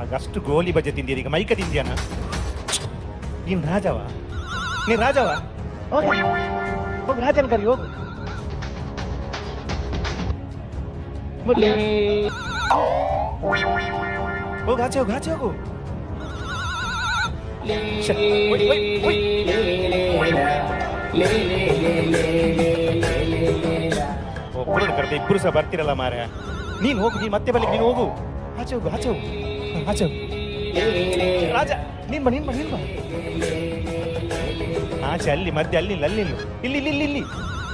ಆಗಷ್ಟು ಗೋಲಿ ಬಜೆ ತಿಂದಿರಿ, ಈಗ ಮೈಕ ತಿಂದಿಯಾನ? ನೀನ್ ರಾಜವ? ನೀನ್ ರಾಜವ? ಹೋಗಿ ರಾಜನ ಕರಿ ಹೋಗು. ಹೋಗು ಆಚೆ ಹೋಗು ಆಚೆ ಹೋಗು. ಒಬ್ಬರು ಕರೆದ ಇಬ್ರು ಸಹ ಬರ್ತಿರಲ್ಲ ಮಾರ ನೀನ್ ಹೋಗು, ನೀನ್ ಮತ್ತೆ ಬರ್ಲಿಕ್ಕೆ ನೀನು ಹೋಗು. ಆಚೆ ಹೋಗು ಆಚೆ ಹೋಗು. ಆಚೆ ಹೋಗು. ರಾಜ, ನೀನ್ ಬಾ ನೀನ್ ಬಾ ನೀನ್ ಬಾ. ಆಚೆ ಅಲ್ಲಿ, ಮಧ್ಯೆ ಅಲ್ಲಿ ಅಲ್ಲಿ ಇಲ್ಲಿ ಇಲ್ಲಿ ಇಲ್ಲಿ ಇಲ್ಲಿ.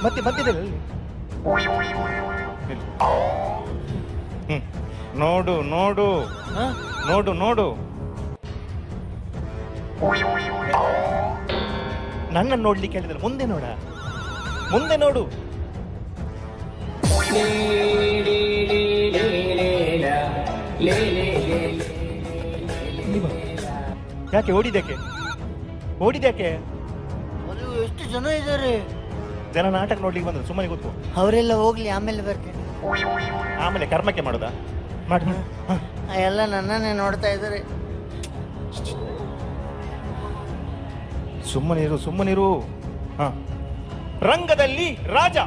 ಮತ್ತೆ ಮಧ್ಯದಲ್ಲಿ ಅಲ್ಲಿ ನೋಡು ನೋಡು. ಹಾಂ? ನೋಡು ನೋಡು. ನನ್ನ ನೋಡ್ಲಿಕ್ಕೆ ಹೇಳಿದ್ರೆ ಮುಂದೆ ನೋಡ. ಮುಂದೆ ನೋಡು. ಯಾಕೆ ಓಡಿದಕ್ಕೆ ಓಡಿದ್ಯಾಕೆ ಅದು ಎಷ್ಟು ಜನ ಇದ್ದಾರೆ? ಜನ ನಾಟಕ ನೋಡ್ಲಿಕ್ಕೆ ಬಂದ್ರು ಸುಮ್ಮನೆ ಗೊತ್ತು ಅವರೆಲ್ಲ ಹೋಗ್ಲಿ ಆಮೇಲೆ ಬರ್ತೇನೆ. ಆಮೇಲೆ ಕರ್ಮಕ್ಕೆ ಮಾಡುದಾ? ಮಾಡಿ ಹ. ಎಲ್ಲ ನನ್ನನ್ನೇ ನೋಡ್ತಾ ಇದ್ದಾರೆ. ಸುಮ್ಮನಿರು ಸುಮ್ಮನಿರು ಹ. ರಂಗದಲ್ಲಿ ರಾಜ.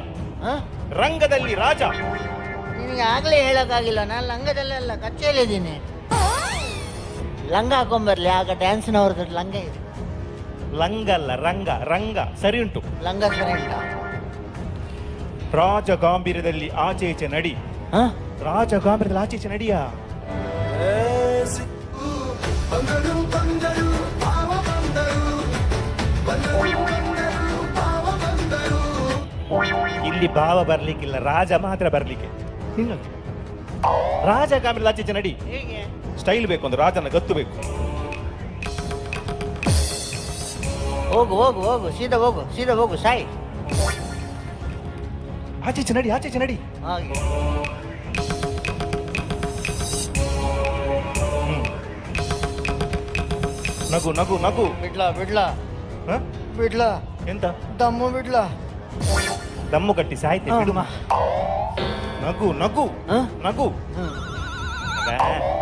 ಹ? ರಂಗದಲ್ಲಿ ರಾಜ. ನಿನಗೆ ಆಗ್ಲೇ ಹೇಳಕ್ಕಾಗಿಲ್ಲ. ನಾನು ಲಂಗದಲ್ಲೆಲ್ಲ ಕಚ್ಚೇಲಿದ್ದೀನಿ ಲಂಗ ಹಾಕೊಂಬರ್ಲಿ ಆಗ ಡ್ಯಾನ್ಸ್ನವ್ರದ್ದು ಲಂಗ ಇದೆ. ಲಂಗ ಅಲ್ಲ ರಂಗ ರಂಗ ಸರಿ ಉಂಟು. ಲಂಗ ಸರಿ ಉಂಟಾ? ರಾಜ ಗಾಂಭೀರ್ಯದಲ್ಲಿ ಆಚೆ ಈಚೆ ನಡಿ. ಹಾ? ರಾಜ ಗಾಂಭೀರ್ಯದಲ್ಲಿ ಆಚೆ ಈಚೆ ನಡಿಯಾ? ಇಲ್ಲಿ ಭಾವ ಬರ್ಲಿಕ್ಕಿಲ್ಲ ರಾಜ ಮಾತ್ರ ಬರ್ಲಿಕ್ಕೆ. ರಾಜ ಗಾಂಭೀರ್ಯದಲ್ಲಿ ಆಚೆ ಈಚೆ ನಡಿ. ಹೇಗೆ? ಸ್ಟೈಲ್ ಬೇಕು ಒಂದು ರಾಜನ ಗತ್ತು ಬೇಕು. ಹೋಗು ಹೋಗು ಹೋಗು ಸೀದಾ ಹೋಗು ಸೀದಾ ಹೋಗು ಸಾಯಿ. ಆಚೆ ನಡಿ ಆಚೆ ನಡಿ. ಹಾಗೆ. ನಗು ನಗು ನಗು. ಬಿಡ್ಲಾ ಬಿಡ್ಲಾ. ಹ? ಬಿಡ್ಲಾ. ಎಂತ? ದಮ್ಮು ಬಿಡ್ಲಾ. ದಮ್ಮು ಕಟ್ಟಿ ಸಾಯ್ತೆ. ಬಿಡು. ನಗು ನಗು. ಹ? ನಗು. ಹ್ಮ್. ಅಬ್ಬಾ,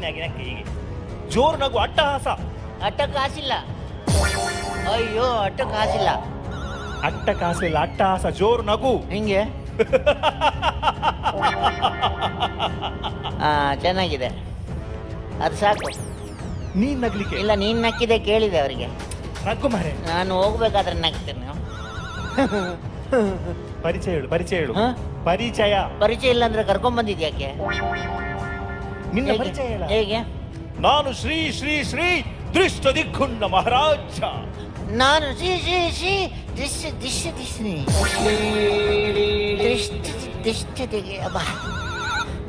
ನಕ್ಕೆ ಹೀಗೆ ಜೋರು ನಗು ಅಟ್ಟಹಾಸ ಅಟ್ಟ ಕಾಸಿಲ್ಲ. ಅಯ್ಯೋ ಅಟ್ಟ ಕಾಸಿಲ್ಲ. ಅಟ್ಟ ಕಾಸಿಲ್ಲ ಅಟ್ಟಹಾಸ ಜೋರು ನಗು. ಹಿಂಗೆ? ಹಾ ಚೆನ್ನಾಗಿದೆ. ಅದು ಸಾಕು. ನೀನ್ ನಗ್ಲಿಕ್ಕೆ? ಇಲ್ಲ ನೀನ್ ನಕ್ಕಿದೆ ಕೇಳಿದೆ ಅವರಿಗೆ. ನಗು ಮಾರೆ. ನಾನು ಹೋಗ್ಬೇಕಾದ್ರೆ ನಗ್ತೇನೆ ಪರಿಚಯ ಹೇಳು ಪರಿಚಯ ಹೇಳು. ಹ? ಪರಿಚಯ. ಪರಿಚಯ ಇಲ್ಲ ಅಂದ್ರೆ ಕರ್ಕೊಂಡ್ ಬಂದಿದ್ಯಾಕೆ ನಿನ್ನ ಪರಿಚಯ ಇಲ್ಲ ಹೇಗೆ? ನಾನು ಶ್ರೀ ಶ್ರೀ ಶ್ರೀ ದೃಷ್ಟ ದಿಕ್ಕುಂಡ ಮಹಾರಾಜ. ನಾನು ಶ್ರೀ ಶ್ರೀ ಶ್ರೀ ದಿಶ್ ದೃಶ್ಯ ದಿಶ್ನಿ ದಿಷ್ಟ ಅಬ್ಬ.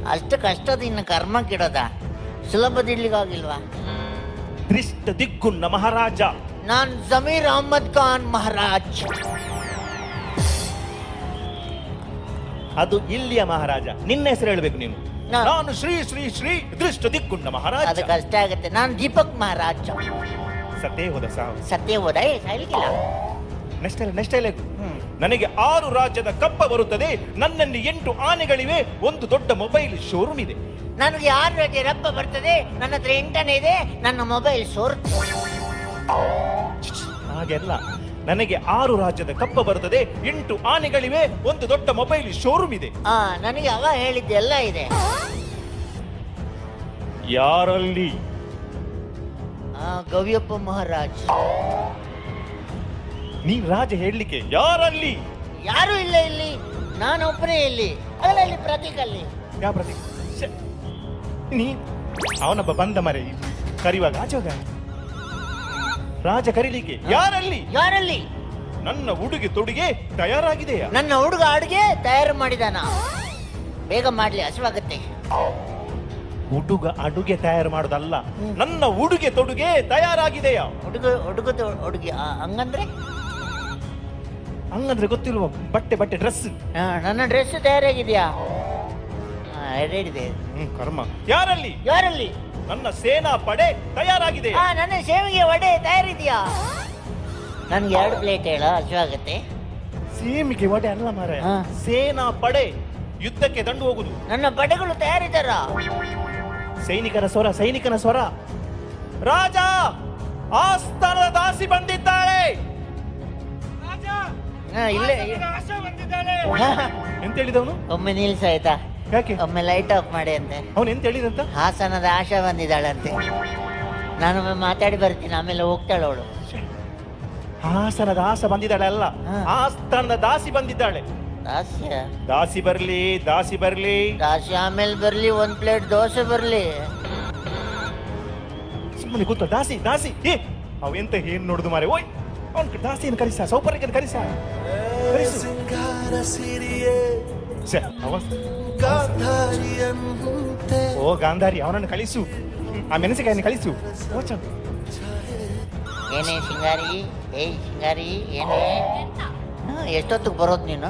ಅಷ್ಟು ಕಷ್ಟದ ಇನ್ನು ಕರ್ಮಕ್ಕಿಡೋದ ಸುಲಭದಿಲ್ಲಿಗಾಗಿಲ್ವಾ? ದೃಷ್ಟ ದಿಕ್ಕುಂಡ ಮಹಾರಾಜ. ನಾನು ಜಮೀರ್ ಅಹಮದ್ ಖಾನ್ ಮಹಾರಾಜ್. ಅದು ಇಲ್ಲಿಯ ಮಹಾರಾಜ. ನಿನ್ನ ಹೆಸರು ಹೇಳ್ಬೇಕು ನೀನು. ನಾನು ಶ್ರೀ ಶ್ರೀ ಶ್ರೀ ದೃಷ್ಟ ದಿಕ್ಕುಂಡ ಮಹಾರಾಜ. ಅದು ಕಷ್ಟ ಆಗುತ್ತೆ. ನಾನು ದೀಪಕ್ ಮಹಾರಾಜ್. ಸತ್ತೇ ಹೋದ ಸಾವು. ಸತ್ಯ ಹೋದ? ಏ ಸಾಯ್ಲಿಕ್ಕಿಲ್ಲ. ನೆಕ್ಸ್ಟ್ ನೆಕ್ಸ್ಟ್ ಹ್ಮ್. ನನಗೆ ಆರು ರಾಜ್ಯದ ಕಪ್ಪ ಬರುತ್ತದೆ. ನನ್ನಲ್ಲಿ ಎಂಟು ಆನೆಗಳಿವೆ. ಒಂದು ದೊಡ್ಡ ಮೊಬೈಲ್ ಶೋರೂಮ್ ಇದೆ. ನನಗೆ ಆರು ರಾಜ್ಯ ರಪ್ಪ ಬರ್ತದೆ. ನನ್ನ ಹತ್ರ ಎಂಟನೇ ಇದೆ. ನನ್ನ ಮೊಬೈಲ್ ಸೋರ್ ಹಾಗೆಲ್ಲ ನನಗೆ ಆರು ರಾಜ್ಯದ ಕಪ್ಪ ಬರುತ್ತದೆ ಎಂಟು ಆನೆಗಳಿವೆ ಒಂದು ದೊಡ್ಡ ಮೊಬೈಲ್ ಶೋರೂಮ್ ಇದೆ. ಆ ನನಗೆ ಅವ ಹೇಳಿದ್ದೆಲ್ಲ ಇದೆ. ಯಾರಲ್ಲಿ? ಆ ಗವಿಯಪ್ಪ ಮಹಾರಾಜ್. ನೀನ್ ರಾಜ ಹೇಳಲಿಕ್ಕೆ ಯಾರಲ್ಲಿ? ಯಾರು ಇಲ್ಲ ಇಲ್ಲಿ ನಾನು ಒಬ್ಬನೇ ಇಲ್ಲಿ ಅದರಲ್ಲಿ ಪ್ರತೀಕ್ ಅಲ್ಲಿ. ಯಾವ ಪ್ರತೀಕ್. ನೀ ಅವನೊಬ್ಬ ಬಂದ ಮರೆ ಕರಿವಾಗ ಆಚೆ ಹೋಗ ರಾಜ ಕರೀಲಿಕ್ಕೆ ಯಾರಲ್ಲಿ? ಯಾರಲ್ಲಿ? ನನ್ನ ಉಡುಗೆ ತೊಡುಗೆ ತಯಾರಾಗಿದೆಯಾ? ನನ್ನ ಹುಡುಗ ಅಡುಗೆ ತಯಾರು ಮಾಡಿದಾನ. ಬೇಗ ಮಾಡ್ಲಿ ಹಸುವಾಗತ್ತೆ. ಹುಡುಗ ಅಡುಗೆ ತಯಾರು ಮಾಡೋದಲ್ಲ ನನ್ನ ಉಡುಗೆ ತೊಡುಗೆ ತಯಾರಾಗಿದೆಯಾ? ಹುಡುಗ ಹುಡುಗದ ಹುಡುಗಿ ಆ, ಹಂಗಂದ್ರೆ? ಹಂಗಂದ್ರೆ ಗೊತ್ತಿಲ್ವ ಬಟ್ಟೆ ಬಟ್ಟೆ ಡ್ರೆಸ್ ಆ, ನನ್ನ ಡ್ರೆಸ್ ತಯಾರಾಗಿದೆಯಾ? ಇದೆ ಹ್ಮ್ ಕರ್ಮ. ಯಾರಲ್ಲಿ? ಯಾರಲ್ಲಿ? ನನ್ನ ಸೇನಾ ಪಡೆ ತಯಾರಾಗಿದೆ. ಆ ನನ್ನ ಸೇವಿಗೆ ವಡೆ ತಯಾರಿದೆಯಾ ನನ್ಗೆ ಎರಡು ಪ್ಲೇಟ್ ಹೇಳ ಆಗುತ್ತೆ ಸೇಮಿಗೆ ವಡೆ ಅಲ್ಲ ಮಾರ ಹಾ. ಸೇನಾ ಪಡೆ ಯುದ್ಧಕ್ಕೆ ದಂಡು ಹೋಗುದು. ನನ್ನ ಪಡೆಗಳು ತಯಾರಿದ್ದಾರ? ಸೈನಿಕರ ಸ್ವರ ಸೈನಿಕನ ಸ್ವರ. ರಾಜ ಆಸ್ಥಾನದ ದಾಸಿ ಬಂದಿದ್ದಾಳೆ. ಹಾ, ಇಲ್ಲೇ. ಎಂತ ಹೇಳಿದವನು? ಒಮ್ಮೆ ನಿಲ್ಸ ಆಯ್ತಾ? ಯಾಕೆ? ಒಮ್ಮೆ ಲೈಟ್ ಆಫ್ ಮಾಡಿ ಅಂತೆ. ಅವನು ಎಂತ ಹೇಳಿದಂತ? ಹಾಸನದ ಆಶಾ ಬಂದಿದ್ದಾಳಂತೆ. ನಾನು ಮಾತಾಡಿ ಬರ್ತೀನಿ ಆಮೇಲೆ ಹೋಗ್ತಾಳೆ ಅವಳು. ಹಾಸನದ ಆಸ ಬಂದಿದ್ದಾಳೆ ಅಲ್ಲ. ಆಸ್ಥಾನದ ದಾಸಿ ಬಂದಿದ್ದಾಳೆ. ದಾಸ್ಯ? ದಾಸಿ ಬರ್ಲಿ ದಾಸಿ ಬರ್ಲಿ. ದಾಸಿ ಆಮೇಲೆ ಬರ್ಲಿ ಒಂದ್ ಪ್ಲೇಟ್ ದೋಸೆ ಬರ್ಲಿ. ಸುಮ್ಮನೆ ಕೂತ ದಾಸಿ ದಾಸಿ ಏ ಅವ ಎಂತ ಏನ್ ನೋಡುದು ಮಾರೆ ಓಯ್. ಅವನ್ ದಾಸಿಯನ್ನು ಕರಿಸ ಸೌಪರ್ಯಕ್ಕೆ ಕರಿಸ? ಕರಿಸು. ಸಿಂಗಾರ ಸಿರಿಯೇ. ಛೆ, ಅವ ಗಾಂಧಾರಿಯಂತೆ ಓ ಗಾಂಧಾರಿ ಅವನನ್ನು ಕಳಿಸು ಆ ಮೆಣಸಿಕಾಯನ್ನು ಕಳಿಸು ಓ ಚಂದ ಏನೇ ಸಿಂಗಾರಿ ಏಯ್ ಸಿಂಗಾರಿ ಏನೇ ಹಾ, ಎಷ್ಟೊತ್ತಿಗೆ ಬರೋದು ನೀನು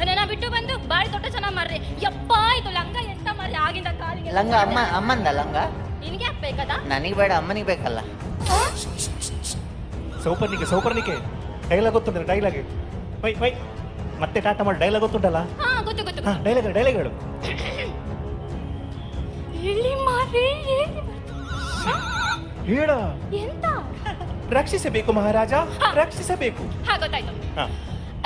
ನನ್ನ ಬಿಟ್ಟು ಬಂದು ಬಾಳಿ ದೊಡ್ಡ ಜನ ಮಾರ್ರಿ ಯಪ್ಪ ಇದು ಲಂಗ ಎಂತ ಮಾರ್ರಿ ಆಗಿಂದ ಕಾಲಿಗೆ ಲಂಗ ಅಮ್ಮ ಅಮ್ಮಂದ ಲಂಗ ನಿನ್ಗೆ ಯಾಕೆ ಬೇಕದ ನನಗೆ ಬೇಡ ಅಮ್ಮನಿಗೆ ಬೇಕಲ್ಲ ಸೌಪರ್ಣಿಕೆ ಸೌಪರ್ಣಿಕೆ ಡೈಲಾಗ್ ಗೊತ್ತುಂಟಲ್ಲ ಡೈಲಾಗ್ ವೈ ವೈ ಮತ್ತೆ ಟಾಟಾ ಮಾಡಿ ಡೈಲಾಗ್ ಗೊತ್ತುಂಟಲ್ಲ ಹಾ ಗೊತ್ತು ಗೊತ್ತು ಹಾ ಡೈಲಾಗ್ ಡೈಲಾಗ್ ಹೇಳು ಹೇಳಿ. ಹೇಳಿ ಹೇಳ ಎಂತ? ರಕ್ಷಿಸಬೇಕು ಮಹಾರಾಜ ರಕ್ಷಿಸಬೇಕು. ಹಾ ಗೊತ್ತಾಯ್ತು. ಹಾ.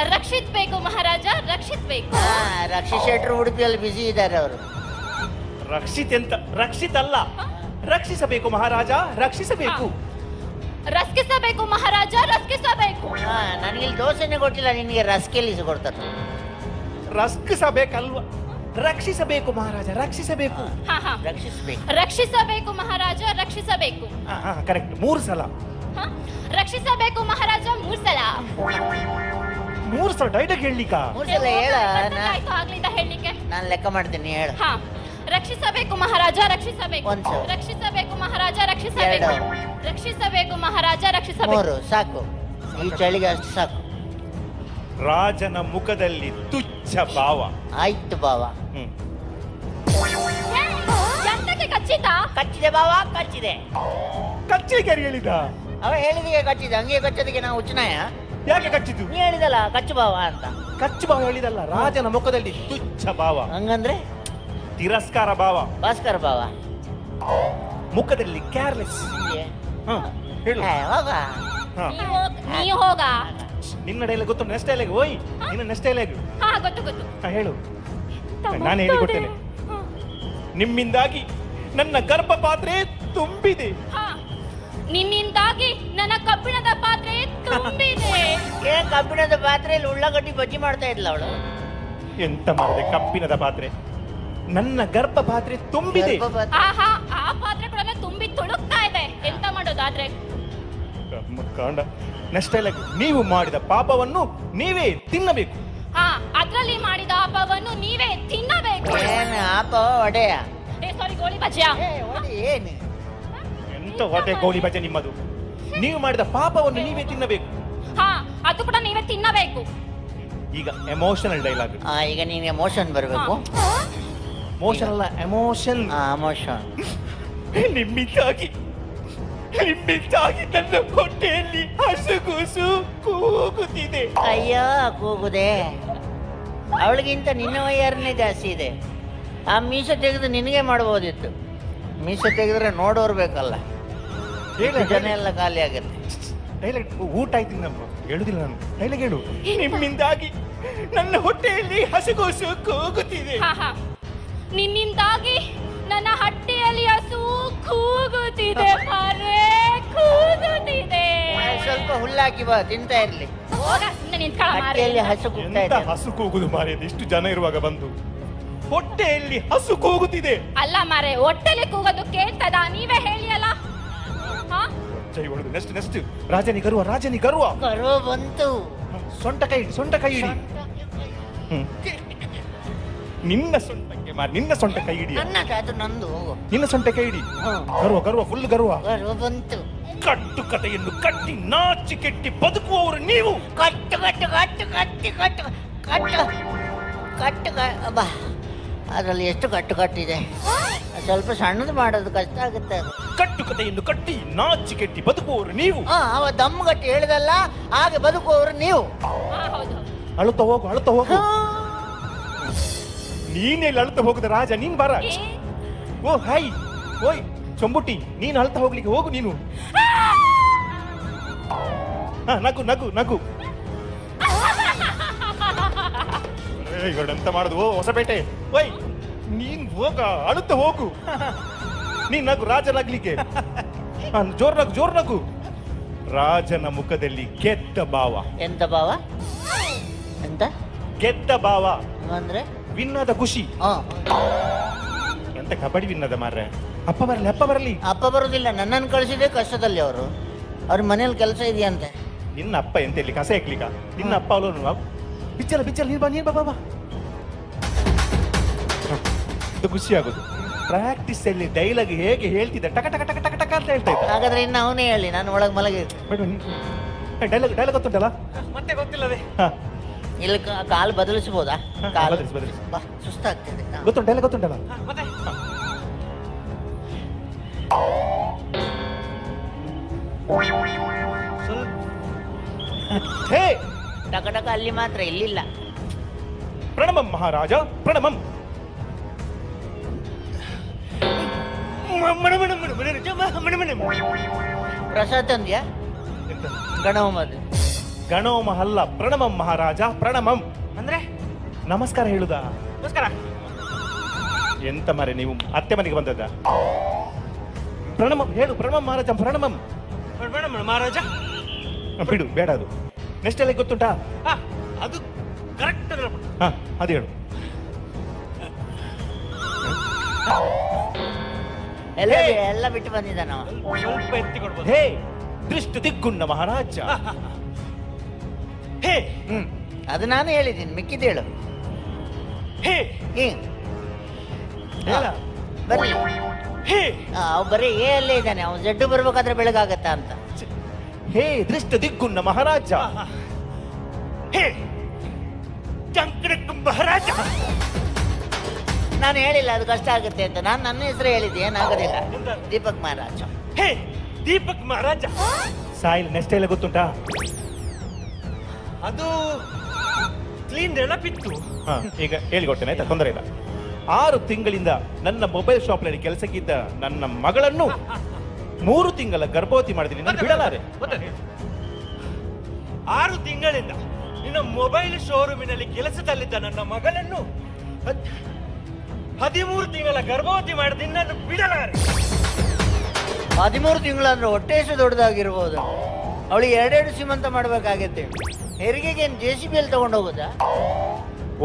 ರಕ್ಷಿತ್ ಬೇಕು ಮಹಾರಾಜ ರಕ್ಷಿತ್ ಬೇಕು ಹಾ ರಕ್ಷಿತ್ ಶೆಟ್ರು ಉಡುಪಿಯಲ್ಲಿ ಬಿಸಿ ಇದ್ದಾರೆ ಅವರು. ರಕ್ಷಿತ್ ಎಂತ? ರಕ್ಷಿತ್ ಅಲ್ಲ. ರಕ್ಷಿಸಬೇಕು ಮಹಾರಾಜ ರಕ್ಷಿಸಬೇಕು. ರಸ್ಕಿಸಬೇಕು ಮಹಾರಾಜ ರಸ್ಕಿಸಬೇಕು. ಹಾ ನನಗಿಲ್ಲಿ ದೋಸೆನೇ ಕೊಟ್ಟಿಲ್ಲ ನಿನಗೆ ರಸ್ಕೆಲ್ಲಿ ಕೊಡ್ತಾರೆ. ರಕ್ಷಿಸಬೇಕಲ್ವ? ರಕ್ಷಿಸಬೇಕು ಮಹಾರಾಜ ರಕ್ಷಿಸಬೇಕು. ಹಾ ಹಾ. ರಕ್ಷಿಸಬೇಕು. ರಕ್ಷಿಸಬೇಕು ಮಹಾರಾಜ ರಕ್ಷಿಸಬೇಕು. ಹಾ ಹಾ ಕರೆಕ್ಟ್ ಮೂರು ಸಲ. ಹಾ? ರಕ್ಷಿಸಬೇಕು ಮಹಾರಾಜ ಮೂರ್ ಸಲ. ಮೂರು ಸಲ ಡೈಲಾಗ್ ಹೇಳಲಿಕ್ಕ? ಮೂರು ಸಲ ಹೇಳ ಆಯ್ತು ಆಗ್ಲಿಂದ ಹೇಳಲಿಕ್ಕೆ? ನಾನು ಲೆಕ್ಕ ಮಾಡ್ತೀನಿ ಹೇಳ. ಹಾ ರಕ್ಷಿಸಬೇಕು ಮಹಾರಾಜ ರಕ್ಷಿಸಬೇಕು. ಒಂದ್. ರಕ್ಷಿಸಬೇಕು ಮಹಾರಾಜ ರಕ್ಷಿಸಬೇಕು. ಎರಡು. ರಕ್ಷಿಸಬೇಕು ಮಹಾರಾಜ ರಕ್ಷಿಸಬೇಕು. ಮೂರು ಸಾಕು. ಈ ಚಳಿಗೆ ಅಷ್ಟು ಸಾಕು. ರಾಜನ ಮುಖದಲ್ಲಿ ತುಚ್ಛ ಭಾವ. ಆಯ್ತು ಬಾವ ಹ್ಮ್. ಎಂತಕ್ಕೆ ಖಚಿತ ಕಚ್ಚಿದೆ ಬಾವ ಕಚ್ಚಿದೆ. ಕಚ್ಚಲಿಕ್ಕೆ ಹೇಳಿದ? ಅವ ಹೇಳಿದಿಗೆ ಕಚ್ಚಿದೆ ಹಂಗೆ ಕಚ್ಚೋದಕ್ಕೆ ನಾವು ಉಚ್ಚನಾಯ? ಯಾಕೆ ಕಚ್ಚಿತು ನೀ ಹೇಳಿದಲ್ಲ ಕಚ್ಚು ಬಾವ ಅಂತ. ಕಚ್ಚು ಭಾವ ಹೇಳಿದಲ್ಲ ರಾಜನ ಮುಖದಲ್ಲಿ ತುಚ್ಛ ಭಾವ. ಹಂಗಂದ್ರೆ? ತಿರಸ್ಕಾರ ಭಾವ. ಭಾಸ್ಕರ್ ಬಾವ ಮುಖದಲ್ಲಿ ಕೇರ್ಲೆಸ್ ಹಾ ಹೇಳು. ಏ, ಹೋಗ. ನೀ ಹೋಗ್ ನೀ ಹೋಗ. ನಿನ್ನ ಡೈಲಾಗ್ ಗೊತ್ತು ನೆಕ್ಸ್ಟ್ ಡೈಲಾಗ್ ಓಯ್ ನಿನ್ನ ನೆಕ್ಸ್ಟ್ ಡೈಲಾಗ್ ಹಾ ಗೊತ್ತು ಗೊತ್ತು. ಹಾ ಹೇಳು. ನಾನು ಹೇಳಿಕೊಡ್ತೇನೆ. ಹಾ. ನಿಮ್ಮಿಂದಾಗಿ ನನ್ನ ಗರ್ಭ ಪಾತ್ರೆ ತುಂಬಿದೆ. ಹಾ. ನಿನ್ನಿಂದಾಗಿ ನನ್ನ ಕಬ್ಬಿಣದ ಪಾತ್ರೆ ತುಂಬಿದೆ. ಏ ಕಬ್ಬಿಣದ ಪಾತ್ರೆಯಲ್ಲಿ ಉಳ್ಳಾಗಡ್ಡಿ ಬಜ್ಜಿ ಮಾಡ್ತಾ ಇದ್ಲ ಅವಳು. ಎಂತ ಮಾಡಿದೆ ಕಬ್ಬಿಣದ ಪಾತ್ರೆ? ನನ್ನ ಗರ್ಭ ಪಾತ್ರೆ ತುಂಬಿದೆ ಆಹಾ ಆ ಪಾತ್ರೆ ಕೂಡ ತುಂಬಿ ತುಳುಕ್ತಾ ಇದೆ. ಎಂತ ಮಾಡೋದಾದ್ರೆ? ಕಮ್ಮ ಕಾಂಡ. ನೆಕ್ಸ್ಟ್ ಡೈಲಾಗ್ ನೀವು ಮಾಡಿದ ಪಾಪವನ್ನು ನೀವೇ ತಿನ್ನಬೇಕು. ಹಾ ಅದರಲ್ಲಿ ಮಾಡಿದ ಹಬ್ಬವನ್ನು ನೀವೇ ತಿನ್ನಬೇಕು. ಏನು ಆಪ ಒಡೆಯ ಏ ಸಾರಿ ಗೋಳಿ ಬಜ್ಜಿಯ ಏ ಒಡೆ ಏನು? ಎಂತ ಹೊಟ್ಟೆ ಗೌಳಿ ಬಜೆ ನಿಮ್ಮದು? ನೀವು ಮಾಡಿದ ಪಾಪವನ್ನು ನೀವೇ ತಿನ್ನಬೇಕು. ಹಾ ಅದು ಕೂಡ ನೀವೇ ತಿನ್ನಬೇಕು. ಈಗ ಎಮೋಷನಲ್ ಡೈಲಾಗ್ ಆ, ಈಗ ನೀನು ಎಮೋಷನ್ ಬರಬೇಕು. ಮೋಷನ್ ಅಲ್ಲ ಎಮೋಷನ್ ಎಮೋಷನ್ ನಿಮ್ಮಿಂದಾಗಿ ನಿಮ್ಮಿಂದಾಗಿ ನನ್ನ ಹೊಟ್ಟೆಯಲ್ಲಿ ಹಸುಗೂಸು ಕೂಗುತ್ತಿದೆ. ಅಯ್ಯೋ ಕೂಗುದೆ. ಅವಳಿಗಿಂತ ನಿನ್ನ ವಯ್ಯಾರನೇ ಜಾಸ್ತಿ ಇದೆ. ಆ ಮೀಸೆ ತೆಗೆದು ನಿನಗೆ ಮಾಡ್ಬೋದಿತ್ತು ಮೀಸೆ ತೆಗೆದ್ರೆ ನೋಡೋರ್ ಬೇಕಲ್ಲ. ಹೇಳು, ಜನ ಎಲ್ಲ ಖಾಲಿ ಆಗುತ್ತೆ ಊಟ ಆಯ್ತು ನಮ್ಮ ಹೇಳುದಿಲ್ಲ ನಾನು. ಡೈಲಾಗ್ ಹೇಳು. ನಿಮ್ಮಿಂದಾಗಿ ನನ್ನ ಹೊಟ್ಟೆಯಲ್ಲಿ ಹಸುಗೂಸು ಕೂಗುತ್ತಿದೆ. ನಿನ್ನಿಂದಾಗಿ ನನ್ನ ಹಟ್ಟಿಯಲ್ಲಿ ಹಸು ಕೂಗುತ್ತಿದೆ ಮರೆ ಕೂಗುತ್ತಿದೆ. ಸ್ವಲ್ಪ ಹುಲ್ಲಾಕಿ ಬಾ ತಿಂತಾ ಇರ್ಲಿ. ಹೋಗ ಸುಮ್ಮನೆ ನಿಂತ್ಕೊಳ್ಳ ಮಾರಿ ಹಟ್ಟಿಯಲ್ಲಿ ಹಸು ಕೂಗ್ತಾ ಎಂತ ಇದೆ. ಹಸು ಕೂಗುದು ಮಾರಿಯದು ಇಷ್ಟು ಜನ ಇರುವಾಗ ಬಂದು. ಹೊಟ್ಟೆಯಲ್ಲಿ ಹಸು ಕೂಗುತ್ತಿದೆ. ಅಲ್ಲ ಮಾರೆ ಹೊಟ್ಟೆಲಿ ಕೂಗೋದು ಕೇಳ್ತದ? ನೀವೇ ಹೇಳಿ ಅಲ್ಲ ಹಾ? ಜೈ ಹೊಡೆದು ನೆಕ್ಸ್ಟ್ ನೆಕ್ಸ್ಟ್ ರಾಜನಿ ಗರ್ವ ರಾಜನಿ ಗರ್ವ ಕರು ಬಂತು. ಸೊಂಟ ಕೈ ಇಡಿ ಸೊಂಟ ಕೈ ಇಡಿ. ಹ್ಮ್. ನಿನ್ನ ಸೊಂಟಕ್ಕೆ ಮಾರಿ ನಿನ್ನ ಸೊಂಟ ಕೈ ಹಿಡಿ ಅದು ನಂದು. ನಿನ್ನ ಸೊಂಟ ಕೈ ಹಿಡಿ. ಗರ್ವ ಗರ್ವ ಫುಲ್ ಗರ್ವ. ಕರು ಬಂತು. ಕಟ್ಟು ಕಥೆಯನ್ನು ಕಟ್ಟಿ ನಾಚಿ ಕೆಟ್ಟಿ ಬದುಕುವವರು ನೀವು. ಕಟ್ಟು ಕಟ್ಟು ಕಟ್ಟು ಕಟ್ಟಿ ಕಟ್ಟು ಕಟ್ಟು ಕಟ್ಟು ಅಬ್ಬ ಅದರಲ್ಲಿ ಎಷ್ಟು ಕಟ್ಟು ಕಟ್ಟಿದೆ? ಸ್ವಲ್ಪ ಸಣ್ಣದು ಮಾಡೋದು ಕಷ್ಟ ಆಗುತ್ತೆ ಕಟ್ಟು ಕಥೆಯನ್ನು ಕಟ್ಟಿ ನಾಚಿ ಕೆಟ್ಟಿ ಬದುಕುವವರು ನೀವು. ಹಾ ಅವ ದಮ್ಮು ಗಟ್ಟಿ ಹೇಳಿದಲ್ಲ ಹಾಗೆ ಬದುಕುವವರು ನೀವು. ಅಳುತ್ತಾ ಹೋಗು ಅಳುತ್ತಾ ಹೋಗು. ನೀನೇ ಅಳ್ತಾ ಹೋಗುದ ರಾಜ ನೀನ್ ಬಾರ. ಓ ಹಾಯ್. ಓಯ್ ಚೊಂಬುಟ್ಟಿ ನೀನ್ ಅಳ್ತಾ ಹೋಗ್ಲಿಕ್ಕೆ ಹೋಗು ನೀನು. ಹಾ ನಗು ನಗು ನಗು. ಎಂತ ಮಾಡುದು? ಓ ಹೊಸಪೇಟೆ ಓಯ್ ನೀನ್ ಹೋಗ ಅಳುತ್ತ ಹೋಗು. ನೀನ್ ನಗು ರಾಜನಾಗ್ಲಿಕ್ಕೆ ಹಾ, ಜೋರ್ ನಗು ಜೋರ್ ನಗು. ರಾಜನ ಮುಖದಲ್ಲಿ ಗೆದ್ದ ಭಾವ. ಎಂತ ಭಾವ? ಎಂತ? ಗೆದ್ದ ಭಾವ. ಅಂದ್ರೆ? ವಿನ್ನದ ಖುಷಿ. ಹಾ ಎಂತ ಕಬಡ್ಡಿ ವಿನ್ನದ ಮಾರ್ರೆ. ಅಪ್ಪ ಬರಲಿ ಅಪ್ಪ ಬರಲಿ. ಅಪ್ಪ ಬರೋದಿಲ್ಲ ನನ್ನನ್ನು ಕಳಿಸಿದೆ ಕಷ್ಟದಲ್ಲಿ ಅವರು. ಅವ್ರ ಮನೇಲಿ ಕೆಲಸ ಇದೆಯಂತೆ. ನಿನ್ನ ಅಪ್ಪ ಎಂತ ಇಲ್ಲಿ ಕಸ ಎಕ್ಲಿಕ ನಿನ್ನ ಅಪ್ಪ ಅವಳು ಬಿಚ್ಚಲ ಬಿಚ್ಚಲ ನೀರ್ ಬಾ ನೀರ್ ಬಾ ಬಾ ಬಾ. ಇದು ಖುಷಿ ಆಗುದು. ಪ್ರಾಕ್ಟೀಸ್ ಅಲ್ಲಿ ಡೈಲಾಗ್ ಹೇಗೆ ಹೇಳ್ತಿದ್ದ ಟಕ ಟಕ ಟಕ ಟಕ ಟಕ ಅಂತ ಹೇಳ್ತಾ ಇದ್ದ. ಹಾಗಾದ್ರೆ ಇನ್ನು ಅವನೇ ಹೇಳಿ ನಾನು ಒಳಗೆ ಮಲಗಿ ಡೈಲಾಗ್ ಡೈಲಾಗ್ ಗೊತ್ತುಂಟಲ್ಲ? ಮತ್ತೆ ಗೊತ್ತಿಲ್ಲದೆ ಹಾ. ಇಲ್ಲಿ ಕಾ- ಕಾಲು ಬದಲಿಸಬಹುದಾ ಹಾ, ಕಾಲು. ಬದಲಿಸು, ಬದಲಿಸು. ಬಾ ಸುಸ್ತಾಗ್ತಿದೆ. ಹಾ. ಗೊತ್ತುಂಟು ಡೈಲಾಗ್ ಗೊತ್ತುಂಟಲ್ಲ? ಮತ್ತೆ? ಹೇ! ಟಕ ಟಕ ಅಲ್ಲಿ ಮಾತ್ರ ಇಲ್ಲಿಲ್ಲ. ಪ್ರಣಮಂ ಮಹಾರಾಜ ಪ್ರಣಮಂ. ಪ್ರಸಾದ್ ತಂದ್ಯಾ? ಎಂತ? ಗಣಹೋಮದ ಗಣೋಮ ಅಲ್ಲ ಪ್ರಣಮಂ ಮಹಾರಾಜ ಪ್ರಣಮಂ. ಅಂದ್ರೆ? ನಮಸ್ಕಾರ ಹೇಳುದಾ? ನಮಸ್ಕಾರ. ಎಂತ ಮರೆ ನೀವು ಅತ್ತೆ ಮನೆಗೆ ಬಂದದ್ದ? ಪ್ರಣಮಂ ಹೇಳು ಪ್ರಣಮಂ ಮಹಾರಾಜ ಪ್ರಣಮಂ. ಪ್ರಣಮಂ ಮಹಾರಾಜ. ಬಿಡು ಬೇಡ ಅದು. ನೆಕ್ಸ್ಟ್ ಎಲ್ಲ ಗೊತ್ತುಂಟಾ? ಹಾ ಅದು ಕರೆಕ್ಟ್ ಹಾ ಅದು ಹೇಳು. ಎಲ್ಲ ಎಲ್ಲ ಬಿಟ್ಟು ಬಂದಿದ್ದಾನವ. ಸ್ವಲ್ಪ ಎತ್ತಿ ಕೊಡ್ಬೋದು ಹೇ ದೃಷ್ಟ ದಿಕ್ಕುಂಡ ಮಹಾರಾಜ. ಹೇ. ಹ್ಮ್. ಅದು ನಾನು ಹೇಳಿದ್ದೀನಿ ಮಿಕ್ಕಿದೇಳು ಹೇಳು. ಹೇ. ಹೇಳ. ಬರ್ಲಿ. ಹೇ. ಅವ್ ಬರೀ ಏ ಅಲ್ಲೇ ಇದ್ದಾನೆ ಅವ್ನು ಜಡ್ಡು ಬರ್ಬೇಕಾದ್ರೆ ಬೆಳಗಾಗತ್ತಾ ಅಂತ. ಹೇ ದೃಷ್ಟ ದಿಗ್ಗುನ್ನ ಮಹಾರಾಜ. ಹೇ. ಚಂಕ್ರಕ್ಕ ಮಹಾರಾಜ ನಾನು ಹೇಳಿಲ್ಲ ಅದು ಕಷ್ಟ ಆಗುತ್ತೆ ಅಂತ. ನಾನು ನನ್ನ ಹೆಸರು ಹೇಳಿದ್ದೆ ಏನಾಗೋದಿಲ್ಲ? ದೀಪಕ್ ಮಹಾರಾಜ. ಹೇ ದೀಪಕ್ ಮಹಾರಾಜ. ಸಾಯಿಲ್ ನೆಕ್ಸ್ಟ್ ಎಲ್ಲ ಗೊತ್ತುಂಟಾ? ಅದು ಕ್ಲೀನ್ ನೆನಪಿತ್ತು ಹಾ ಈಗ ಹೇಳಿಕೊಡ್ತೇನೆ ಆಯ್ತಾ? ತೊಂದರೆ ಇಲ್ಲ. ಆರು ತಿಂಗಳಿಂದ ನನ್ನ ಮೊಬೈಲ್ ಶಾಪ್ನಲ್ಲಿ ಕೆಲಸಕ್ಕಿದ್ದ ನನ್ನ ಮಗಳನ್ನು ಮೂರು ತಿಂಗಳ ಗರ್ಭವತಿ ಮಾಡಿದ್ದೀನಿ ನಾನು ಬಿಡಲಾರೆ? ಆರು ತಿಂಗಳಿಂದ ನಿನ್ನ ಮೊಬೈಲ್ ಶೋರೂಮಿನಲ್ಲಿ ಕೆಲಸದಲ್ಲಿದ್ದ ನನ್ನ ಮಗಳನ್ನು ಹದ್- ಹದಿಮೂರು ತಿಂಗಳ ಗರ್ಭವತಿ ಮಾಡಿದ ನಿನ್ನನ್ನು ಬಿಡಲಾರೆ. ಹದಿಮೂರು ತಿಂಗಳಂದ್ರೆ ಹೊಟ್ಟೆ ಎಷ್ಟು ದೊಡ್ಡದಾಗಿರ್ಬೋದು. ಅವಳಿಗೆ ಎರಡೆರಡು ಸೀಮಂತ ಮಾಡ್ಬೇಕಾಗತ್ತೆ. ಹೆರಿಗೆಗೆ ಜೆ ಸಿ ಬಿ ಅಲ್ಲಿ ತಗೊಂಡು ಹೋಗೋದಾ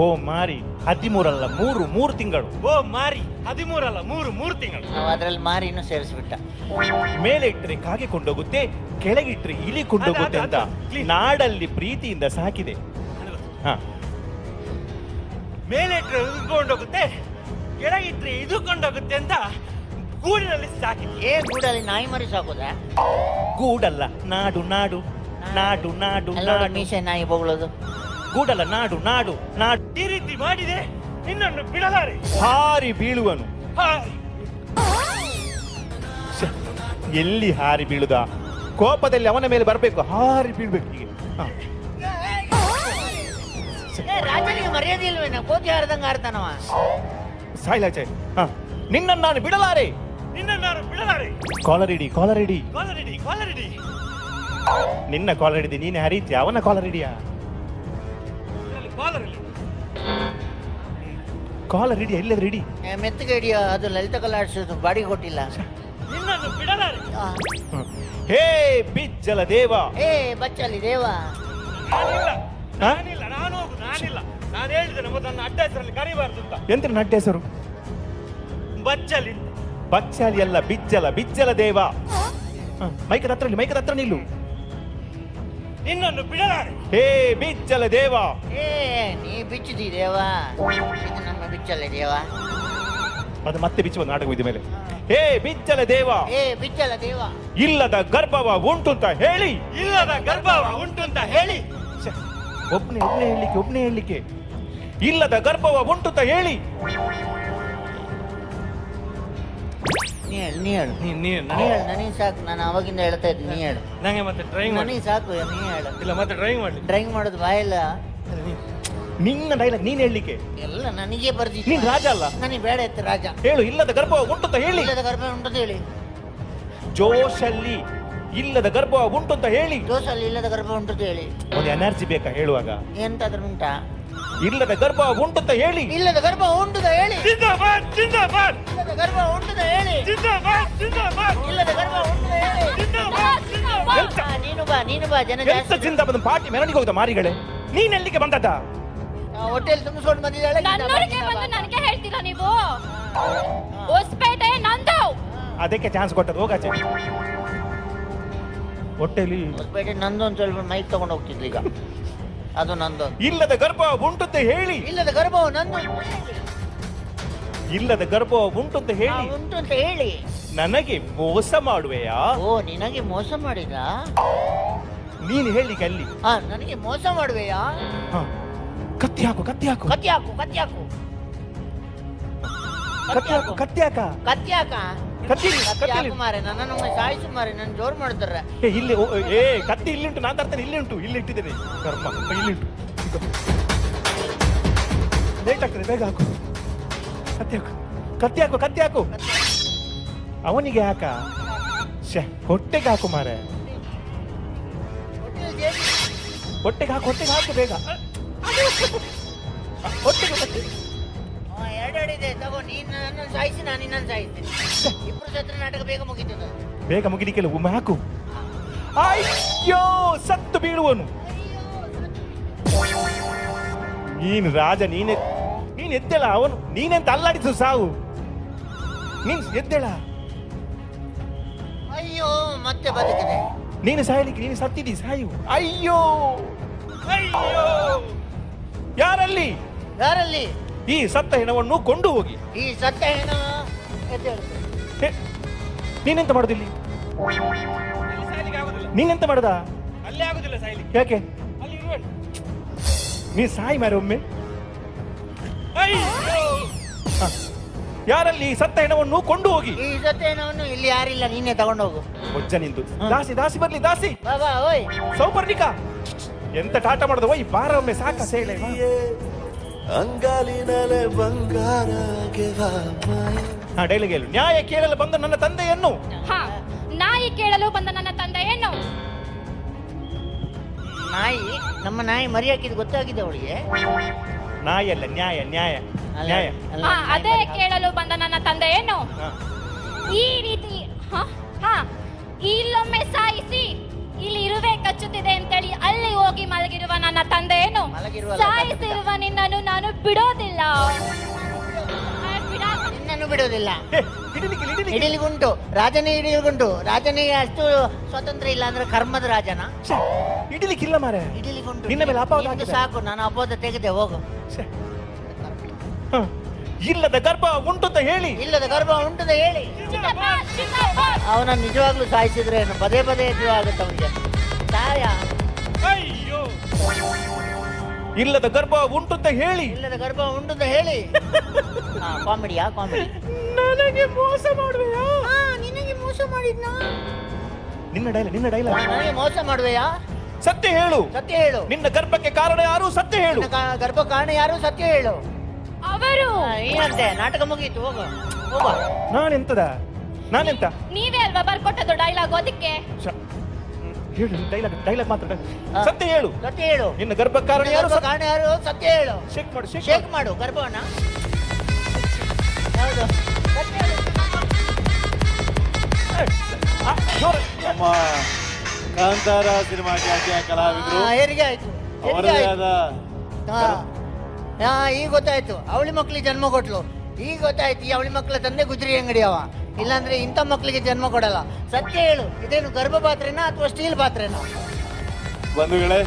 ಓ ಮಾರಿ ಹದಿಮೂರಲ್ಲ ಮೂರು ಮೂರು ತಿಂಗಳು. ಓ ಮಾರಿ ಹದಿಮೂರಲ್ಲ ಮೂರು ಮೂರು ತಿಂಗಳು. ನಾವು ಅದ್ರಲ್ಲಿ ಮಾರಿನೂ ಸೇರಿಸ್ಬಿಟ್ಟ. ಮೇಲೆ ಇಟ್ಟರೆ ಕಾಗೆ ಕೊಂಡೋಗುತ್ತೆ ಕೆಳಗಿಟ್ರೆ ಇಲಿ ಕೊಂಡೋಗುತ್ತೆ ಅಂತ. ನಾಡಲ್ಲಿ ಪ್ರೀತಿಯಿಂದ ಸಾಕಿದೆ. ಹಾ. ಮೇಲೆ ಇಟ್ಟರೆ ಉದ್ಕೊಂಡೋಗುತ್ತೆ ಕೆಳಗಿಟ್ರೆ ಇದು ಕೊಂಡೋಗುತ್ತೆ ಅಂತ ಗೂಡಿನಲ್ಲಿ ಸಾಕಿದೆ. ಏ ಗೂಡಲ್ಲಿ ನಾಯಿ ಮರಿ ಸಾಕೋದಾ? ಗೂಡಲ್ಲ ನಾಡು ನಾಡು. ನಾಡು ನಾಡು ನಾಡು. ಮೀಸೆ ನಾಯಿ ಬೊಗಳೋದು. ಗೂಡಲ್ಲ ನಾಡು ನಾಡು ನಾಡು. ಈ ರೀತಿ ಮಾಡಿದೆ ನಿನ್ನನ್ನು ಬಿಡಲಾರೆ. ಹಾರಿ ಬೀಳುವನು. ಹಾರಿ. ಎಲ್ಲಿ ಹಾರಿ ಬೀಳುದ? ಕೋಪದಲ್ಲಿ ಅವನ ಮೇಲೆ ಬರಬೇಕು. ಹಾರಿ ಬೀಳ್ಬೇಕು ಹೀಗೆ. ಹಾ. ಏ ರಾಜನಿಗೆ ಮರ್ಯಾದೆ ಇಲ್ವೇನ? ಕೋತಿ ಹಾರ್ದಂಗ ಆಡ್ತಾನವ ಸಾಯ್ಲಾಚೆ ಹಾ. ನಿನ್ನನ್ನು ನಾನು ಬಿಡಲಾರೆ. ನಿನ್ನನ್ನು ನಾನು ಬಿಡಲಾರೆ. ಕಾಲರಿಡಿ ಇಡಿ ಕಾಲರ್ ಇಡಿ ನಿನ್ನ ಕಾಲರ್ ಹಿಡಿದು ನೀನೇ ಹರಿತೀಯ ಅವನ ಕಾಲರ್ ಹಿಡಿಯಾ ಕಾಲರ್ ಹಿಡಿಯ ಇಲ್ಲದ್ರೆ ಹಿಡಿ ಏ, ಮೆತ್ತಗೆ ಹಿಡಿಯೋ ಅದು ಲಲಿತ ಕಲಾಡ್ಸ್ ಬಾಡಿ ಕೊಟ್ಟಿಲ್ಲ. ನಿನ್ನನ್ನು ಬಿಡಲಾರೆ ಆ, ಹೇ ಬಿಜ್ಜಲ ದೇವ. ಹೇ ಬಚ್ಚಲಿ ದೇವ. ನಾನಿಲ್ಲ. ಹಾ? ನಾನಿಲ್ಲ. ನಾನು ಹೋಗು ನಾನಿಲ್ಲ. ನಾನು ಹೇಳಿದೆ ನಮ್ಮ ನನ್ನ ಅಡ್ಡ ಹೆಸರಲ್ಲಿ ಕರಿಬಾರ್ದು ಅಂತ. ಎಂತ ನಡ್ಡ ಹೆಸರು? ಬಚ್ಚಲಿ. ಬಚ್ಚಲಿ ಅಲ್ಲ ಬಿಜ್ಜಲ ಬಿಜ್ಜಲ ದೇವ. ಮೈಕದ ಹತ್ರ ನಿಲ್ಲು, ಮೈಕದ ಹತ್ರ ನಿಲ್ಲು ನಿನ್ನನ್ನು ಬಿಡಲಾರೆ. ಹೇ ಬಿಚ್ಚಲ ದೇವ. ಏ ನೀ ಬಿಚ್ಚಿದಿ ದೇವ. ಇದು ನಮ್ಮ ಬಿಚ್ಚಲೆ ದೇವ. ಅದು ಮತ್ತೆ ಬಿಚ್ಚುವ ನಾಟಕ ಇದ್ದ ಮೇಲೆ. ಹೇ ಬಿಚ್ಚಲ ದೇವ. ಹೇ ಬಿಚ್ಚಲ ದೇವ. ಇಲ್ಲದ ಗರ್ಭವ ಉಂಟು ಅಂತ ಹೇಳಿ. ಇಲ್ಲದ ಗರ್ಭವ ಉಂಟು ಅಂತ ಹೇಳಿ. ಒಬ್ನೇ ಒಬ್ನೇ ಹೇಳಲಿಕ್ಕೆ ಒಬ್ನೇ ಹೇಳಲಿಕ್ಕೆ. ಇಲ್ಲದ ಗರ್ಭವ ಉಂಟು ಅಂತ ಹೇಳಿ. ನೀ ಹೇಳು ನೀ ಹೇಳು ನೀ- ನೀ- ನೀ ಹೇಳು ನನಗೆ ಸಾಕು. ನಾನು ಅವಾಗಿಂದ ಹೇಳ್ತಾ ಇದ್ದೀನಿ ನೀ ಹೇಳು. ನಂಗೆ ಮತ್ತೆ ಡ್ರೈವಿಂಗ್ ಮಾಡಿ. ನನಗೆ ಸಾಕು ನೀ ಹೇಳು. ಇಲ್ಲ ಮತ್ತೆ ಡ್ರೈವಿಂಗ್ ಮಾಡ್ಲಿ ಡ್ರೈವಿಂಗ್ ಮಾಡೋದು ಬಾಯಿಲ್ಲ. ನಿನ್ನ ಡೈಲಾಗ್ ನೀನ್ ಹೇಳಲಿಕ್ಕೆ. ಎಲ್ಲ ನನಗೆ ಬರ್ದಿತ್ತು ನೀನ್ ರಾಜ ಅಲ್ಲ. ನನಗೆ ಬೇಡ ಇತ್ತು ರಾಜ. ಹೇಳು ಇಲ್ಲದ ಗರ್ಭ ಉಂಟು ಅಂತ ಹೇಳಿ. ಇಲ್ಲದ ಗರ್ಭ ಉಂಟು ಅಂತ ಹೇಳಿ. ಜೋಶಲ್ಲಿ ಇಲ್ಲದ ಗರ್ಭ ಉಂಟು ಅಂತ ಹೇಳಿ. ಜೋಶಲ್ಲಿ ಇಲ್ಲದ ಗರ್ಭ ಉಂಟು ಅಂತ ಹೇಳಿ. ಒಂದು ಎನರ್ಜಿ ಬೇಕಾ ಹೇಳುವಾಗ? ಎಂತಾದ್ರೂ ಉಂಟಾ? ಇಲ್ಲದ ಗರ್ಭ ಉಂಟು ಅಂತ ಹೇಳಿ. ಇಲ್ಲದ ಗರ್ಭ ಉಂಟು ಅಂತ ಹೇಳಿ. ಜಿಂದಾಬಾದ್ ಜಿಂದಾಬಾದ್. ಇಲ್ಲದ ಗರ್ಭ ಉಂಟು ಹೇಳಿ. ಜಿಂದಾಬಾದ್ ಜಿಂದಾಬಾದ್. ಇಲ್ಲದ ಗರ್ಭ ಉಂಟು ಹೇಳಿ. ಜಿಂದಾಬಾದ್ ಜಿಂದಾಬಾದ್. ಆ, ನೀನು ಬಾ ನೀನು ಬಾ ಜನ ಎಂತ ಜಾಸ್ತಿ ಚಿಂತ ಬಂದ ಪಾರ್ಟಿ ಮೆರವಣಿಗೆ ಹೋಗ್ದ ಮಾರಿಗಳೇ? ನೀನ್ ಎಲ್ಲಿಗೆ ಬಂದದ್ದ ಹೋಟೆಲ್ ತುಂಬಿಸ್ಕೊಂಡು ಬಂದಿದ್ದಾಳೆ ನನ್ನೂರಿಗೆ ಬಂದು ನನಗೆ ಹೇಳ್ತೀರಾ ನೀವು. ಹೊಸಪೇಟೆ ನಂದು. ಅದಕ್ಕೆ ಚಾನ್ಸ್ ಕೊಟ್ಟದ್ದು ಹೋಗಾಚೆ ಹೊಟ್ಟೆಲಿ ಹೊಸಪೇಟೆ ನಂದು ಅಂತ ಹೇಳ್ಬಿಟ್ಟು ಮೈಕ್ ತಗೊಂಡು ಹೋಗ್ತಿದ್ಲು ಈಗ. ಅದು ನಂದು ಇಲ್ಲದ ಗರ್ಭ ಉಂಟು ಅಂತ ಹೇಳಿ. ಇಲ್ಲದ ಗರ್ಭವು ನಂದು. ಇಲ್ಲದ ಗರ್ಭ ಉಂಟು ಅಂತ ಆ, ಹೇಳಿ ಉಂಟು ಅಂತ ಹೇಳಿ. ನನಗೆ ಮೋಸ ಮಾಡುವೆಯಾ? ಓ ನಿನಗೆ ಮೋಸ ಮಾಡಿದ ನೀನು ಹೇಳಿ ಕಲ್ಲಿ. ಹಾ ನನಗೆ ಮೋಸ ಮಾಡುವೆಯಾ? ಹ. ಕತ್ತಿ ಹಾಕು ಕತ್ತಿ ಹಾಕು. ಕತ್ತಿ ಹಾಕು ಕತ್ತಿ ಹಾಕು. ಕತ್ತಿ ಹಾಕು ಕತ್ತಿ ಹಾಕ. ಕತ್ತಿ ಹಾಕ. ಕತ್ತಿ ಕತ್ತಿ ಕತ್ತಿ ಹಾಕು ಮಾರೆ ಒಮ್ಮೆ ಸಾಯಿಸು ಮಾರೆ ನನ್ನ ಜೋರು ಮಾಡ್ತಾರೆ ಇಲ್ಲಿ ಏ ಕತ್ತಿ ಇಲ್ಲಿ ಉಂಟು ನಾನು ತರ್ತೇನೆ ಇಲ್ಲಿ ಉಂಟು ಇಲ್ಲಿ ಇಟ್ಟಿದ್ದೇನೆ. ಕರ್ಮ ಇಲ್ಲಿ ಉಂಟು. ಲೇಟ್ ಆಗ್ತದೆ ಬೇಗ ಹಾಕು. ಕತ್ತಿ ಹಾಕು. ಕತ್ತಿ ಹಾಕು ಕತ್ತಿ ಹಾಕು. ಅವನಿಗೆ ಹಾಕ. ಶೇ ಹೊಟ್ಟೆಗೆ ಹಾಕು ಮಾರೆ. ಹೊಟ್ಟೆಗೆ ಹಾಕು ಹೊಟ್ಟೆಗೆ ಹಾಕು ಬೇಗ. ಹೊಟ್ಟೆಗೆ ತಗೋ ನೀನು ನನ್ನನ್ನು ಸಾಯಿಸಿ ನಾನು ನಿನ್ನನ್ನು ಸಾಯಿಸ್ತೀನಿ. ಇಬ್ರು ಸತ್ರ ನಾಟಕ ಬೇಗ ಮುಗಿತದ? ಬೇಗ ಮುಗಿಲಿಕ್ಕೆಲ್ಲ ಒಮ್ಮೆ ಹಾಕು. ಅಯ್ಯೋ ಸತ್ತು ಬೀಳುವನು. ನೀನು ರಾಜ ನೀನೆ ನೀನ್ ಎದ್ದೆಳ ಅವನು. ನೀನೆಂತ ಅಲ್ಲಾಡಿಸು ಸಾವು. ನೀನ್ ಎದ್ದೆಳ. ಅಯ್ಯೋ ಮತ್ತೆ ಬದುಕಿದೆ. ನೀನು ಸಾಯಲಿಕ್ಕೆ ನೀನು ಸತ್ತಿದಿ ಸಾಯು. ಅಯ್ಯೋ ಅಯ್ಯೋ. ಯಾರಲ್ಲಿ? ಯಾರಲ್ಲಿ? ಈ ಸತ್ತ ಹೆಣವನ್ನು ಕೊಂಡು ಹೋಗಿ. ಈ ಸತ್ತ ಹೆಣ ಎದ್ದೇಳು. ಹೆ, ನೀನೆಂತ ಮಾಡುದಿಲ್ಲಿ? ಇಲ್ಲಿ ಸಾಯ್ಲಿಕ್ಕೆ ಆಗುದಿಲ್ಲ ನೀನೆಂತ ಮಾಡದ? ಅಲ್ಲೇ ಆಗುದಿಲ್ಲ ಸಾಯ್ಲಿಕ್ಕೆ ಯಾಕೆ? ಅಲ್ಲಿ ಇರುವಳು ನೀ ಸಾಯಿ ಮಾರೆ ಒಮ್ಮೆ. ಅಯ್ಯೋ ಹ. ಯಾರಲ್ಲಿ ಈ ಸತ್ತ ಹೆಣವನ್ನು ಕೊಂಡು ಹೋಗಿ? ಈ ಸತ್ತ ಹೆಣವನ್ನು ಇಲ್ಲಿ ಯಾರಿಲ್ಲ ನೀನೇ ತಗೊಂಡೋಗು ಬೊಜ್ಜ ನಿಂತು ದಾಸಿ ದಾಸಿ ಬರ್ಲಿ ದಾಸಿ. ಬಾ ಬಾ ಓಯ್ ಸೌಪರ್ಣಿಕ. ಎಂತ ಟಾಟ ಮಾಡುದು ಓಯ್ ಬಾರ ಒಮ್ಮೆ ಸಾಕ ಸೇಳೆ. ಅಂಗಾಲಿನಲೆ ಬಂಗಾರ ಡೈಲಾಗ್ ನ್ಯಾಯ ಕೇಳಲು ಬಂದ ನನ್ನ ತಂದೆಯನ್ನು? ಹಾ ನಾಯಿ ಕೇಳಲು ಬಂದ ನನ್ನ ತಂದೆಯನ್ನು? ಏನು ನಾಯಿ ನಮ್ಮ ನಾಯಿ ಮರಿ ಹಾಕಿದ್ ಗೊತ್ತಾಗಿದೆ ಅವಳಿಗೆ. ನಾಯಿ ಅಲ್ಲ ನ್ಯಾಯ ನ್ಯಾಯ ಅಲ್ಲ, ನ್ಯಾಯ. ಅಲ್ಲ, ಹಾ ನಾಯಿ ಅದೇ ಮರಿ ಕೇಳಲು ಬಂದ ನನ್ನ ತಂದೆಯನ್ನು? ಹಾ. ಈ ರೀತಿ ಹಾ ಹಾ ಇಲ್ಲೊಮ್ಮೆ ಸಾಯಿಸಿ ಇಲ್ಲಿ ಇರುವೆ ಕಚ್ಚುತ್ತಿದೆ ಅಂತೇಳಿ ಅಲ್ಲಿ ಹೋಗಿ ಮಲಗಿರುವ ನನ್ನ ತಂದೆಯನ್ನು ಸಾಯಿಸಿರುವ ನಿನ್ನನ್ನು ನಾನು ಬಿಡೋದಿಲ್ಲ. ನಿನ್ನನ್ನು ಬಿಡೋದಿಲ್ಲ. ಹಿಡಿಲಿಗುಂಟು ರಾಜನೇ ಹಿಡಿಲಿಗುಂಟು. ರಾಜನಿಗೆ ಅಷ್ಟು ಸ್ವಾತಂತ್ರ್ಯ ಇಲ್ಲ ಅಂದ್ರೆ ಕರ್ಮದ ರಾಜನ. ಹಿಡಿಲಿಕ್ಕಿಲ್ಲ ಮಾರೆ ಹಿಡಿಲಿಗುಂಟು. ನಿನ್ನ ಮೇಲೆ ಅಪವಾದ ಸಾಕು ನಾನು ಅಪವಾದ ತೆಗೆದೆ ಹೋಗು. ಇಲ್ಲದ ಗರ್ಭ ಉಂಟು ಅಂತ ಹೇಳಿ. ಇಲ್ಲದ ಗರ್ಭ ಉಂಟು ಅಂತ ಹೇಳಿ. ಅವನ ನಿಜವಾಗ್ಲೂ ಸಾಯಿಸಿದ್ರೆ ಏನು? ಪದೇ ಪದೇ ಎದುರು ಆಗುತ್ತೆ ಅವನಿಗೆ. ಸಾಯ. ಅಯ್ಯೋ. ಇಲ್ಲದ ಗರ್ಭ ಉಂಟು ಅಂತ ಹೇಳಿ. ಇಲ್ಲದ ಗರ್ಭ ಉಂಟು ಅಂತ ಹೇಳಿ. ಕಾಮಿಡಿಯಾ ಕಾಮಿಡಿ ನನಗೆ ಮೋಸ ಮಾಡುವೆಯಾ? ನಿನಗೆ ಮೋಸ ಮಾಡಿದ್ನಾ? ನಿನ್ನ ಡೈಲಾಗ್ ನಿನ್ನ ಡೈಲಾಗ್ ನನಗೆ ಮೋಸ ಮಾಡುವೆಯಾ? ಸತ್ಯ ಹೇಳು. ಸತ್ಯ ಹೇಳು. ನಿನ್ನ ಗರ್ಭಕ್ಕೆ ಕಾರಣ ಯಾರು? ಸತ್ಯ ಹೇಳು. ನಿನ್ನ ಗರ್ಭ ಕಾರಣ ಯಾರು? ಸತ್ಯ ಹೇಳು. ಅವರು! ಏನಂತೆ ನಾಟಕ ಮುಗೀತು ಹೋಗು. ಹೋಗ ನಾನು ನಾನೆಂತ? ನೀವೇ ಅಲ್ವಾ ಬರ್ಕೊಟ್ಟದ್ದು ಡೈಲಾಗ್ ಅದಕ್ಕೆ? ಶ- ಹೇಳು ಡೈಲಾಗ್ ಡೈಲಾಗ್ ಮಾತ್ರ. ಸತ್ಯ ಹೇಳು. ಸತ್ಯ ಹೇಳು. ನಿನ್ನ ಗರ್ಭ ಕಾರಣ ಯಾರು ಕಾರಣ ಯಾರು? ಸತ್ಯ ಹೇಳು. ಶೇಕ್ ಮಾಡು ಶೇಕ್ ಶೇಕ್ ಮಾಡು. ಗರ್ಭವನ್ನ. ಹೌದು ಸತ್ಯ ಹೇಳು. ನಮ್ಮ ಕಾಂತಾರ ಸಿನಿಮಾ ಖ್ಯಾತಿಯ ಕಲಾವಿದರು. ಆ, ಹೆರಿಗೆ ಆಯ್ತು ಹೆರಿಗೆ ಅವರದೇ ಆಯ್ತು. ಆದ ಹಾ. ಹಾ, ಈಗ ಗೊತ್ತಾಯ್ತು. ಅವಳಿ ಮಕ್ಳಿಗೆ ಜನ್ಮ ಕೊಟ್ಲು. ಈಗ ಗೊತ್ತಾಯ್ತು, ಈ ಅವಳಿ ಮಕ್ಕಳ ತಂದೆ ಗುಜರಿ ಅಂಗಡಿ ಅವ. ಇಲ್ಲಾಂದ್ರೆ ಇಂಥ ಮಕ್ಕಳಿಗೆ ಜನ್ಮ ಕೊಡಲ್ಲ. ಸತ್ಯ ಹೇಳು, ಇದೇನು ಗರ್ಭ ಪಾತ್ರೆನಾ ಅಥವಾ ಸ್ಟೀಲ್ ಪಾತ್ರೆನಾ? ಬಂಧುಗಳೇ